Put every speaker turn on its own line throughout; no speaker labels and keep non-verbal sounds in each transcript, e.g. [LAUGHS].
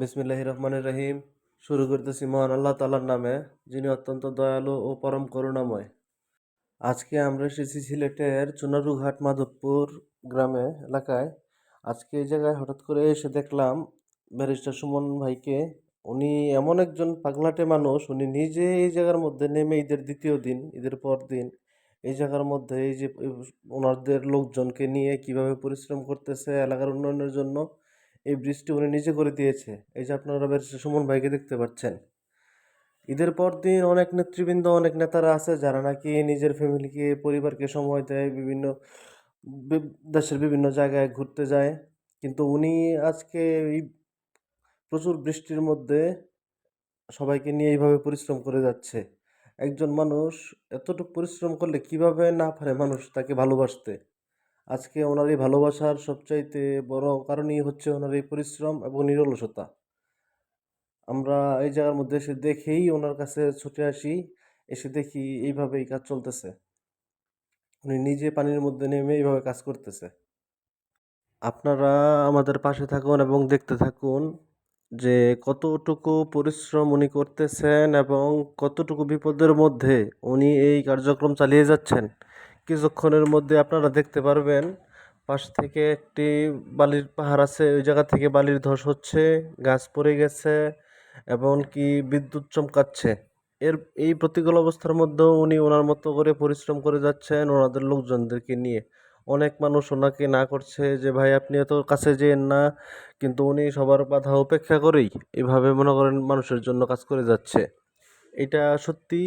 বিসমিল্লাহির রহমানির রহিম। শুরু করতেছি মহান আল্লাহ তাআলার নামে, যিনি অত্যন্ত দয়ালু ও পরম করুণাময়। আজকে আমরা এসেছি সিলেটের চুনারুঘাট মাধবপুর গ্রামে এলাকায়। আজকে এই জায়গায় হঠাৎ করে এসে দেখলাম, ব্যারিস্টার সুমন ভাইকে। উনি এমন একজন পাগলাটে মানুষ, উনি নিজে এই জায়গার মধ্যে নেমে ঈদের দ্বিতীয় দিন, ঈদের পর দিন এই জায়গার মধ্যে এই যে ওনাদের লোকজনকে নিয়ে কীভাবে পরিশ্রম করতেছে, এলাকার উন্নয়নের জন্য এই ব্রিজটি উনি নিজে করে দিয়েছে। এই যে আপনারা ব্যারিস্টার সুমন ভাইকে দেখতে পাচ্ছেন। ঈদের পর দিন অনেক নেতৃবৃন্দ, অনেক নেতারা আছে যারা নাকি নিজের ফ্যামিলিকে, পরিবারকে সময় দেয়, বিভিন্ন দেশের বিভিন্ন জায়গায় ঘুরতে যায়। কিন্তু উনি আজকে এই প্রচুর বৃষ্টির মধ্যে সবাইকে নিয়ে এইভাবে পরিশ্রম করে যাচ্ছে। একজন মানুষ এতটুকু পরিশ্রম করলে কীভাবে না পারে মানুষ তাকে ভালোবাসতে? আজকে ওনার এই ভালোবাসার সবচাইতে বড় কারণই হচ্ছে ওনার এই পরিশ্রম এবং নিরলসতা। আমরা এই জায়গার মধ্যে এসে দেখেই ওনার কাছে ছুটে আসি, এসে দেখি এইভাবেই কাজ চলতেছে। উনি নিজে পানির মধ্যে নেমে এইভাবে কাজ করতেছে। আপনারা আমাদের পাশে থাকুন এবং দেখতে থাকুন যে কতটুকু পরিশ্রম উনি করতেছেন এবং কতটুকু বিপদের মধ্যে উনি এই কার্যক্রম চালিয়ে যাচ্ছেন। কিছুক্ষণের মধ্যে আপনারা দেখতে পারবেন, পাশ থেকে একটি বালির পাহাড় আছে, ওই জায়গা থেকে বালির ধস হচ্ছে, গাছ পড়ে গেছে এবং কি বিদ্যুৎ চমকাচ্ছে। এর, এই প্রতিকূল অবস্থার মধ্যেও উনি ওনার মতো করে পরিশ্রম করে যাচ্ছেন ওনাদের লোকজনদেরকে নিয়ে। অনেক মানুষ ওনাকে না করছে যে, ভাই, আপনি এত কাছে যেন না। কিন্তু উনি সবার বাধা উপেক্ষা করেই এভাবে মনে করেন মানুষের জন্য কাজ করে যাচ্ছে। এটা সত্যি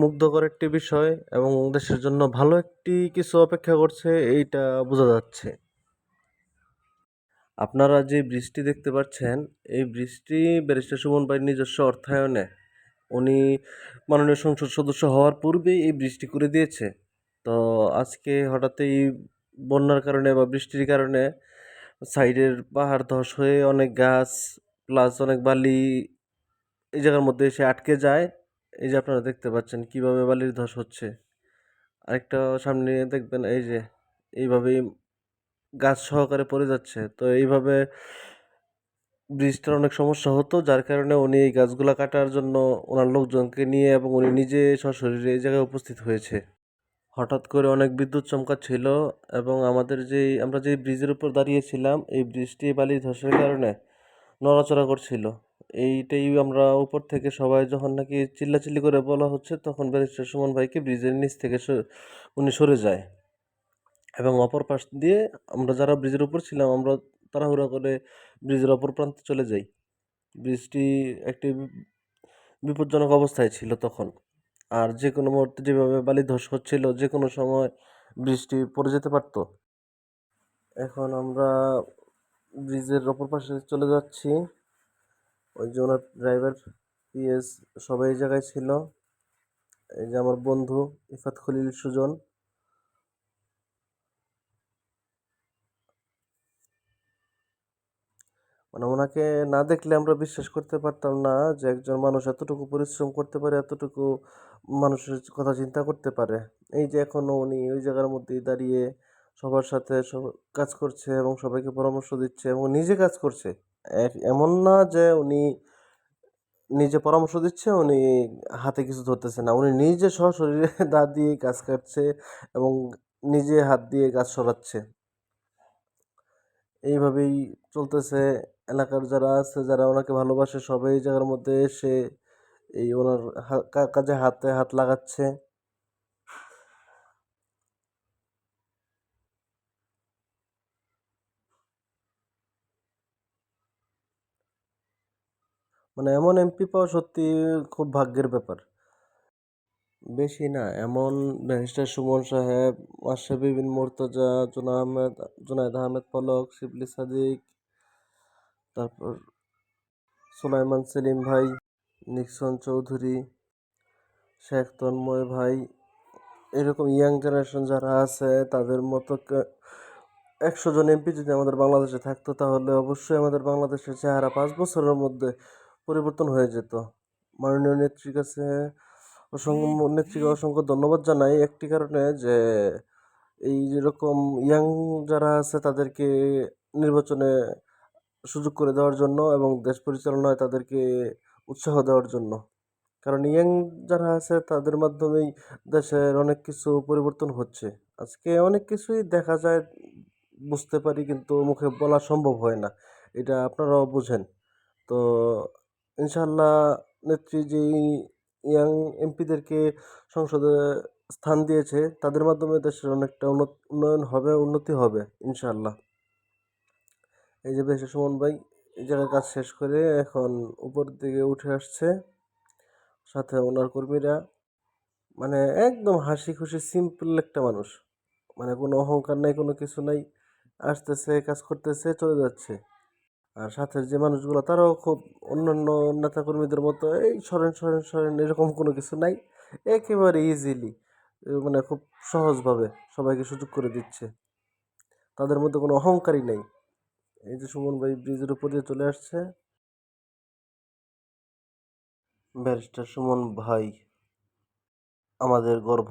মুগ্ধকর একটি বিষয় এবং দেশের জন্য ভালো একটি কিছু অপেক্ষা করছে, এইটা বোঝা যাচ্ছে। আপনারা যে বৃষ্টি দেখতে পাচ্ছেন, এই বৃষ্টি ব্যারিস্টার সুমন ভাইয়ের নিজস্ব অর্থায়নে। উনি মাননীয় সংসদ সদস্য হওয়ার পূর্বেই এই বৃষ্টি করে দিয়েছে। তো আজকে হঠাৎই বন্যার কারণে বা বৃষ্টির কারণে সাইডের পাহাড় ধস হয়ে অনেক গাছ, প্লাস অনেক বালি এই জায়গার মধ্যে এসে আটকে যায়। এই যে আপনারা দেখতে পাচ্ছেন কীভাবে বালির ধস হচ্ছে। আরেকটা সামনে দেখবেন এই যে এইভাবেই গাছ সহকারে পড়ে যাচ্ছে। তো এইভাবে ব্রিজটার অনেক সমস্যা হতো, যার কারণে উনি এই গাছগুলা কাটার জন্য ওনার লোকজনকে নিয়ে এবং উনি নিজে সশরীরে এই জায়গায় উপস্থিত হয়েছে। হঠাৎ করে অনেক বিদ্যুৎ চমকাচ্ছিল এবং আমাদের যেই, আমরা যেই ব্রিজের উপর দাঁড়িয়েছিলাম, এই ব্রিজটি বালি ধসের কারণে নড়াচড়া করছিল। এইটাই আমরা উপর থেকে সবাই যখন নাকি চিল্লাচিল্লি করে বলা হচ্ছে, তখন ব্যারিস্টার সুমন ভাইকে ব্রিজের নিচ থেকে উনি সরে যায়। এবং অপর পাশ দিয়ে আমরা যারা ব্রিজের উপর ছিলাম, আমরা তাড়াহুড়া করে ব্রিজের অপর প্রান্তে চলে যাই। ব্রিজটি একটি বিপজ্জনক অবস্থায় ছিল তখন। আর যে কোনো মুহূর্তে যেভাবে বালি ধস হচ্ছিল, যে কোনো সময় বৃষ্টি পড়ে যেতে পারতো। এখন আমরা ব্রিজের অপর পাশে চলে যাচ্ছি। ওই যে ওনার ড্রাইভার পিএস সবাই এই জায়গায় ছিল। এই যে আমার বন্ধু, ইফাত খলিল সুজন। মানে ওনাকে না দেখলে আমরা বিশ্বাস করতে পারতাম না যে একজন মানুষ এতটুকু পরিশ্রম করতে পারে, এতটুকু মানুষের কথা চিন্তা করতে পারে। এই যে এখনও উনি ওই জায়গার মধ্যেই দাঁড়িয়ে সবার সাথে সব কাজ করছে এবং সবাইকে পরামর্শ দিচ্ছে এবং নিজে কাজ করছে। এমন না যে উনি নিজে পরামর্শ দিচ্ছে, উনি হাতে কিছু ধরতেছে না। উনি নিজে সশরীরে [LAUGHS] দাঁত দিয়ে গাছ কাটছে এবং নিজে হাত দিয়ে গাছ সরাচ্ছে। এইভাবেই চলতেছে। এলাকার যারা আছে, যারা ওনাকে ভালোবাসে, সবাই জায়গার মধ্যে এসে এই ওনার কাজে হাতে হাত লাগাচ্ছে। মানে এমন এমপি পাওয়া সত্যি খুব ভাগ্যের ব্যাপার। বেশি না, এমন ব্যারিস্টার সুমন সাহেব মাশরাফি বিন মুর্তজা জুনা আহমেদ, জুনায়দ আহমেদ পলক, শিবলি সাদিক, তারপর সুলাইমান সেলিম ভাই, নিক্সন চৌধুরী, শেখ তন্ময় ভাই, এরকম ইয়াং জেনারেশন যারা আছে, তাদের মতো একশো জন এমপি যদি আমাদের বাংলাদেশে থাকতো, তাহলে অবশ্যই আমাদের বাংলাদেশের চেহারা পাঁচ বছরের মধ্যে পরিবর্তন হয়ে যেত। মাননীয় নেত্রীর কাছে অসংখ্য নেত্রীকে অসংখ্য ধন্যবাদ জানাই। একটি কারণে যে এই যেরকম ইয়াং যারা আছে তাদেরকে নির্বাচনে সুযোগ করে দেওয়ার জন্য এবং দেশ পরিচালনায় তাদেরকে উৎসাহ দেওয়ার জন্য। কারণ ইয়াং যারা আছে তাদের মাধ্যমেই দেশের অনেক কিছু পরিবর্তন হচ্ছে। আজকে অনেক কিছুই দেখা যায় বুঝতে পারি কিন্তু মুখে বলা সম্ভব হয় না। এটা আপনারাও বোঝেন। তো ইনশাল্লাহ নেত্রী যেই ইয়াং এমপিদেরকে সংসদে স্থান দিয়েছে, তাদের মাধ্যমে দেশের অনেকটা উন্নয়ন হবে, উন্নতি হবে, ইনশাল্লাহ। এই যে বেশি, সুমন ভাই, এই জায়গায় কাজ শেষ করে এখন উপর দিকে উঠে আসছে। সাথে ওনার কর্মীরা মানে একদম হাসি খুশি সিম্পল একটা মানুষ। মানে কোনো অহংকার নাই, কোনো কিছু নাই। আসতেছে, কাজ করতেছে, চলে যাচ্ছে। আর সাথের যে মানুষগুলো, তারাও খুব অন্যান্য নেতাকর্মীদের মতো এই সরেন সরেন সরেন এরকম কোনো কিছু নাই। একেবারে ইজিলি মানে খুব সহজভাবে সবাইকে সুযোগ করে দিচ্ছে। তাদের মধ্যে কোনো অহংকারই নেই। এই যে সুমন ভাই ব্রিজের উপর দিয়ে চলে আসছে। ব্যারিস্টার সুমন ভাই, আমাদের গর্ব